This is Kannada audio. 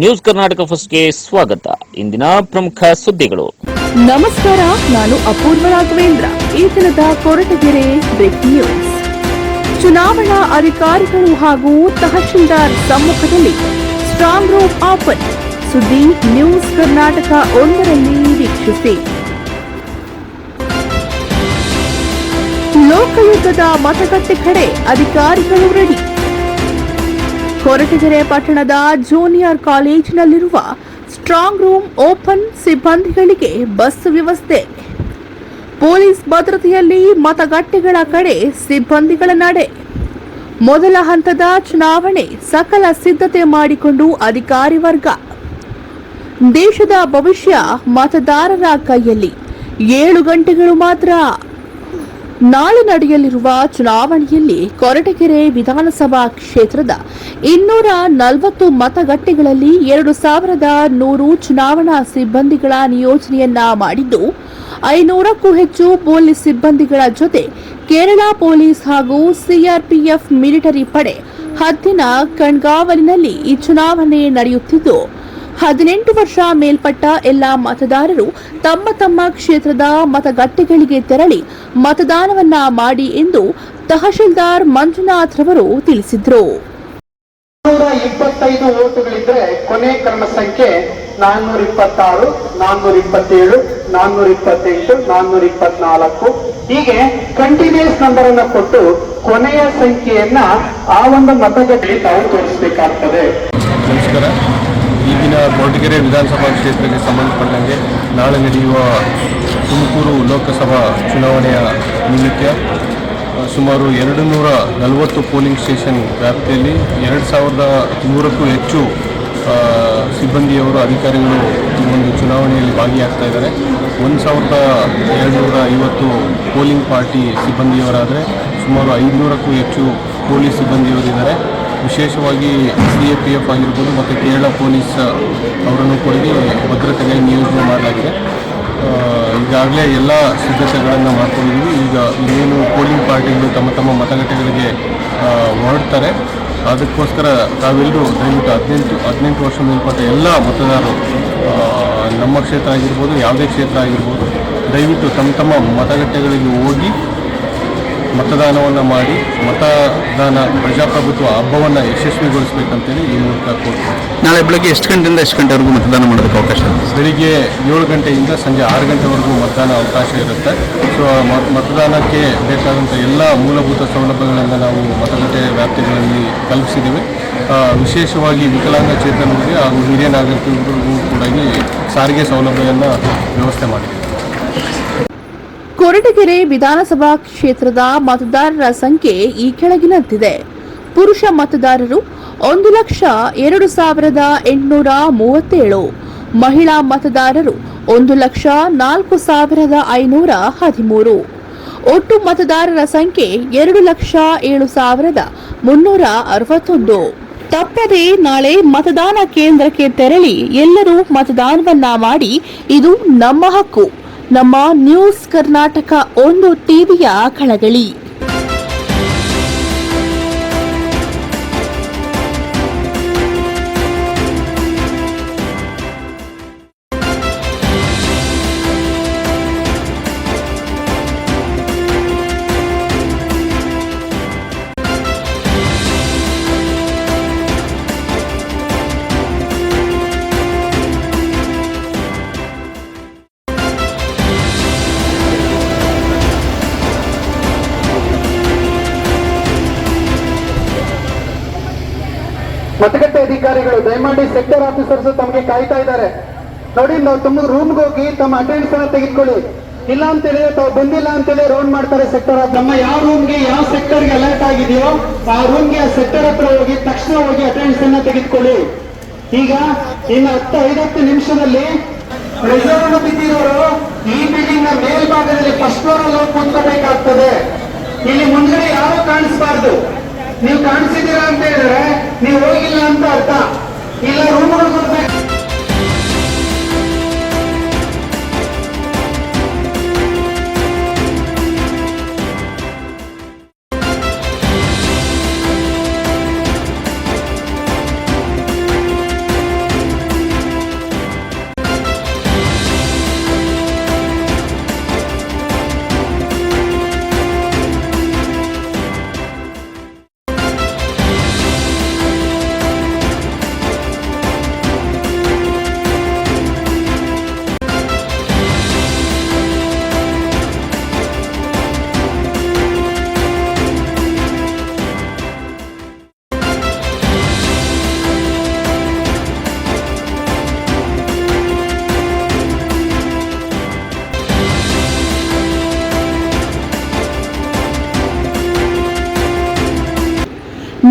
ನ್ಯೂಸ್ ಕರ್ನಾಟಕ ಫಸ್ಟ್ಗೆ ಸ್ವಾಗತ. ಇಂದಿನ ಪ್ರಮುಖ ಸುದ್ದಿಗಳು. ನಮಸ್ಕಾರ, ನಾನು ಅಪೂರ್ವ ರಾಘವೇಂದ್ರ. ಈ ದಿನದ ಕೊರಟಗೆರೆ ಬ್ರೇಕಿಂಗ್ ನ್ಯೂಸ್ ಚುನಾವಣಾ ಅಧಿಕಾರಿಗಳು ಹಾಗೂ ತಹಶೀಲ್ದಾರ್ ಸಮ್ಮುಖದಲ್ಲಿ ಸ್ಟ್ರಾಂಗ್ ರೂಮ್ ಆಫರ್ ಸುದ್ದಿ ನ್ಯೂಸ್ ಕರ್ನಾಟಕ ಒಂದರಲ್ಲಿ ವೀಕ್ಷಿಸಿ. ಲೋಕಯುದ್ಧದ ಮತಗಟ್ಟೆ ಕಡೆ ಅಧಿಕಾರಿಗಳು ರೆಡಿ ಕೊರಟಗೆರೆ ಪಟ್ಟಣದ ಜೂನಿಯರ್ ಕಾಲೇಜಿನಲ್ಲಿರುವ ಸ್ಟ್ರಾಂಗ್ ರೂಮ್ ಓಪನ್ ಸಿಬ್ಬಂದಿಗಳಿಗೆ ಬಸ್ ವ್ಯವಸ್ಥೆ. ಪೊಲೀಸ್ ಭದ್ರತೆಯಲ್ಲಿ ಮತಗಟ್ಟೆಗಳ ಕಡೆ ಸಿಬ್ಬಂದಿಗಳ ನಡೆ. ಮೊದಲ ಹಂತದ ಚುನಾವಣೆ ಸಕಲ ಸಿದ್ಧತೆ ಮಾಡಿಕೊಂಡು ಅಧಿಕಾರಿ ವರ್ಗ. ದೇಶದ ಭವಿಷ್ಯ ಮತದಾರರ ಕೈಯಲ್ಲಿ. ಏಳು ಗಂಟೆಗಳು ಮಾತ್ರ. ನಾಳೆ ನಡೆಯಲಿರುವ ಚುನಾವಣೆಯಲ್ಲಿ ಕೊರಟಗೆರೆ ವಿಧಾನಸಭಾ ಕ್ಷೇತ್ರದ ಇನ್ನೂರ ನಲವತ್ತು ಮತಗಟ್ಟೆಗಳಲ್ಲಿ ಎರಡು ಸಾವಿರದ ನೂರು ಚುನಾವಣಾ ಸಿಬ್ಬಂದಿಗಳ ನಿಯೋಜನೆಯನ್ನ ಮಾಡಿದ್ದು, ಐನೂರಕ್ಕೂ ಹೆಚ್ಚು ಪೊಲೀಸ್ ಸಿಬ್ಬಂದಿಗಳ ಜೊತೆ ಕೇರಳ ಪೊಲೀಸ್ ಹಾಗೂ ಸಿಆರ್ಪಿಎಫ್ ಮಿಲಿಟರಿ ಪಡೆ ಹದ್ದಿನ ಕಣ್ಗಾವಲಿನಲ್ಲಿ ಈ ಚುನಾವಣೆ ನಡೆಯುತ್ತಿದ್ದು ಹದಿನೆಂಟು ವರ್ಷ ಮೇಲ್ಪಟ್ಟ ಎಲ್ಲ ಮತದಾರರು ತಮ್ಮ ತಮ್ಮ ಕ್ಷೇತ್ರದ ಮತಗಟ್ಟೆಗಳಿಗೆ ತೆರಳಿ ಮತದಾನವನ್ನ ಮಾಡಿ ಎಂದು ತಹಶೀಲ್ದಾರ್ ಮಂಜುನಾಥ್ ರವರು ತಿಳಿಸಿದರು. ಇಪ್ಪತ್ತೈದು ಓಟುಗಳಿದ್ರೆ ಕೊನೆ ಕ್ರಮ ಸಂಖ್ಯೆ ನಾನ್ನೂರ ಇಪ್ಪತ್ತಾರು ನಾನ್ನೂರ ಇಪ್ಪತ್ತೇಳು ನಾನ್ನೂರ ಇಪ್ಪತ್ತೆಂಟು ನಾನ್ನೂರ ಇಪ್ಪತ್ನಾಲ್ಕು ಹೀಗೆ ಕಂಟಿನ್ಯೂಸ್ ನಂಬರ್ ಅನ್ನ ಕೊಟ್ಟು ಕೊನೆಯ ಸಂಖ್ಯೆಯನ್ನ ಆ ಒಂದು ಮತಗಟ್ಟೆ ತಾವು ತೋರಿಸಬೇಕಾಗ್ತದೆ. ನಮಸ್ಕಾರ. ಕೊರಟಗೆರೆ ವಿಧಾನಸಭಾ ಕ್ಷೇತ್ರಕ್ಕೆ ಸಂಬಂಧಪಟ್ಟಂಗೆ ನಾಳೆ ನಡೆಯುವ ತುಮಕೂರು ಲೋಕಸಭಾ ಚುನಾವಣೆಯ ನಿಮಿತ್ತ ಸುಮಾರು ಎರಡು ನೂರ ನಲವತ್ತು ಪೋಲಿಂಗ್ ಸ್ಟೇಷನ್ ವ್ಯಾಪ್ತಿಯಲ್ಲಿ ಎರಡು ಸಾವಿರದ ನೂರಕ್ಕೂ ಹೆಚ್ಚು ಸಿಬ್ಬಂದಿಯವರು, ಅಧಿಕಾರಿಗಳು ಈ ಒಂದು ಚುನಾವಣೆಯಲ್ಲಿ ಭಾಗಿಯಾಗ್ತಾ ಇದ್ದಾರೆ. ಒಂದು ಸಾವಿರದ ಎರಡುನೂರ ಐವತ್ತು ಪೋಲಿಂಗ್ ಪಾರ್ಟಿ ಸಿಬ್ಬಂದಿಯವರಾದರೆ ಸುಮಾರು ಐದುನೂರಕ್ಕೂ ಹೆಚ್ಚು ಪೊಲೀಸ್ ಸಿಬ್ಬಂದಿಯವರಿದ್ದಾರೆ ವಿಶೇಷವಾಗಿ ಸಿ ಎ ಪಿ ಎಫ್ ಆಗಿರ್ಬೋದು ಮತ್ತು ಕೇರಳ ಪೊಲೀಸ್ ಅವರನ್ನು ಕೂಡ ಭದ್ರತೆಗೆ ನಿಯೋಜನೆ ಮಾಡಲಾಗಿದೆ. ಈಗಾಗಲೇ ಎಲ್ಲ ಸಿದ್ಧತೆಗಳನ್ನು ಮಾಡ್ಕೊಂಡಿದ್ದೀವಿ ಈಗ ಇನ್ನೇನು ಪೋಲಿಂಗ್ ಪಾರ್ಟಿಗಳು ತಮ್ಮ ತಮ್ಮ ಮತಗಟ್ಟೆಗಳಿಗೆ ಹೊರಡ್ತಾರೆ. ಅದಕ್ಕೋಸ್ಕರ ತಾವೆಲ್ಲರೂ ದಯವಿಟ್ಟು ಹದಿನೆಂಟು ಹದಿನೆಂಟು ವರ್ಷ ಮೇಲ್ಪಟ್ಟ ಎಲ್ಲ ಮತದಾರರು ನಮ್ಮ ಕ್ಷೇತ್ರ ಆಗಿರ್ಬೋದು, ಯಾವುದೇ ಕ್ಷೇತ್ರ ಆಗಿರ್ಬೋದು, ದಯವಿಟ್ಟು ತಮ್ಮ ತಮ್ಮ ಮತಗಟ್ಟೆಗಳಿಗೆ ಹೋಗಿ ಮತದಾನವನ್ನು ಮಾಡಿ ಮತದಾನ ಪ್ರಜಾಪ್ರಭುತ್ವ ಹಬ್ಬವನ್ನು ಯಶಸ್ವಿಗೊಳಿಸಬೇಕಂತೇಳಿ ಈ ಮೂಲಕ ಕೋರ್ತೀನಿ ನಾಳೆ ಬೆಳಗ್ಗೆ ಎಷ್ಟು ಗಂಟೆಯಿಂದ ಎಷ್ಟು ಗಂಟೆವರೆಗೂ ಮತದಾನ ಮಾಡೋದಕ್ಕೆ ಅವಕಾಶ ಇದೆ? ಬೆಳಿಗ್ಗೆ ಏಳು ಗಂಟೆಯಿಂದ ಸಂಜೆ ಆರು ಗಂಟೆವರೆಗೂ ಮತದಾನ ಅವಕಾಶ ಇರುತ್ತೆ. ಸೊ ಮತದಾನಕ್ಕೆ ಬೇಕಾದಂಥ ಎಲ್ಲ ಮೂಲಭೂತ ಸೌಲಭ್ಯಗಳನ್ನು ನಾವು ಮತಗಟ್ಟೆ ವ್ಯಾಪ್ತಿಗಳಲ್ಲಿ ಕಲ್ಪಿಸಿದ್ದೇವೆ. ವಿಶೇಷವಾಗಿ ವಿಕಲಾಂಗಚೇತನರಿಗೆ ಹಾಗೂ ಹಿರಿಯ ನಾಗರಿಕರಿಗೂ ಕೂಡ ಸಾರಿಗೆ ಸೌಲಭ್ಯವನ್ನು ವ್ಯವಸ್ಥೆ ಮಾಡಿದ್ದೇವೆ. ಕೊರಟಗೆರೆ ವಿಧಾನಸಭಾ ಕ್ಷೇತ್ರದ ಮತದಾರರ ಸಂಖ್ಯೆ ಈ ಕೆಳಗಿನಂತಿದೆ. ಪುರುಷ ಮತದಾರರು ಒಂದು ಲಕ್ಷ ಎರಡು ಸಾವಿರದ ಎಂಟುನೂರ ಮೂವತ್ತೇಳು, ಮಹಿಳಾ ಮತದಾರರು ಒಂದು ಲಕ್ಷ ನಾಲ್ಕು ಸಾವಿರದ ಐನೂರ ಹದಿಮೂರು. ಒಟ್ಟು ಮತದಾರರ ಸಂಖ್ಯೆ ಎರಡು ಲಕ್ಷ ಏಳು ಸಾವಿರದ ಮುನ್ನೂರ ಅರವತ್ತೊಂದು. ತಪ್ಪದೆ ನಾಳೆ ಮತದಾನ ಕೇಂದ್ರಕ್ಕೆ ತೆರಳಿ ಎಲ್ಲರೂ ಮತದಾನವನ್ನ ಮಾಡಿ, ಇದು ನಮ್ಮ ಹಕ್ಕು. ನಮ್ಮ ನ್ಯೂಸ್ ಕರ್ನಾಟಕ ಒಂದು ಟಿವಿಯ ಕಳಗಳಿ ಮತಗಟ್ಟೆ ಅಧಿಕಾರಿಗಳು, ದಯಮಾಡಿ ಸೆಕ್ಟರ್ ಆಫೀಸರ್ಸ್ ತಮಗೆ ಕಾಯ್ತಾ ಇದ್ದಾರೆ. ನೋಡಿ, ನಾವು ತಮ್ಮ ರೂಮ್ಗೆ ಹೋಗಿ ತಮ್ಮ ಅಟೆಂಡೆನ್ಸ್ ಅನ್ನ ತೆಗೆದುಕೊಳ್ಳಿ. ಇಲ್ಲ ಅಂತ ಹೇಳಿದ್ರೆ ತಾವು ಬಂದಿಲ್ಲ ಅಂತ ಹೇಳಿ ರೌಂಡ್ ಮಾಡ್ತಾರೆ ಸೆಕ್ಟರ್ ನಮ್ಮ ಯಾವ ರೂಮ್ಗೆ ಯಾವ ಸೆಕ್ಟರ್ಗೆ ಅಲರ್ಟ್ ಆಗಿದೆಯೋ, ಆ ರೂಮ್ಗೆ ಆ ಸೆಕ್ಟರ್ ಹತ್ರ ಹೋಗಿ ತಕ್ಷಣ ಹೋಗಿ ಅಟೆಂಡೆನ್ಸ್ ಅನ್ನ ತೆಗೆದುಕೊಳ್ಳಿ. ಈಗ ಇನ್ನು ಹತ್ತು, ಐದತ್ತು ನಿಮಿಷದಲ್ಲಿ ರಿಸರ್ವ್ ಬಿದ್ದಿರೋರು ಈ ಬಿಲ್ಡಿಂಗ್ನ ಮೇಲ್ಭಾಗದಲ್ಲಿ ಫಸ್ಟ್ ಫ್ಲೋರ್ ಅಲ್ಲಿ ಹೋಗಿ ಕುತ್ಕೋಬೇಕಾಗ್ತದೆ. ಇಲ್ಲಿ ಮುಂದೆ ಯಾರು ಕಾಣಿಸ್ಬಾರ್ದು? ನೀವು ಕಾಣಿಸಿದ್ದೀರಾ ಅಂತ ಹೇಳಿದ್ರೆ ನೀವು ಹೋಗಿಲ್ಲ ಅಂತ ಅರ್ಥ. ಇಲ್ಲ ರೂಮ್ಗಳು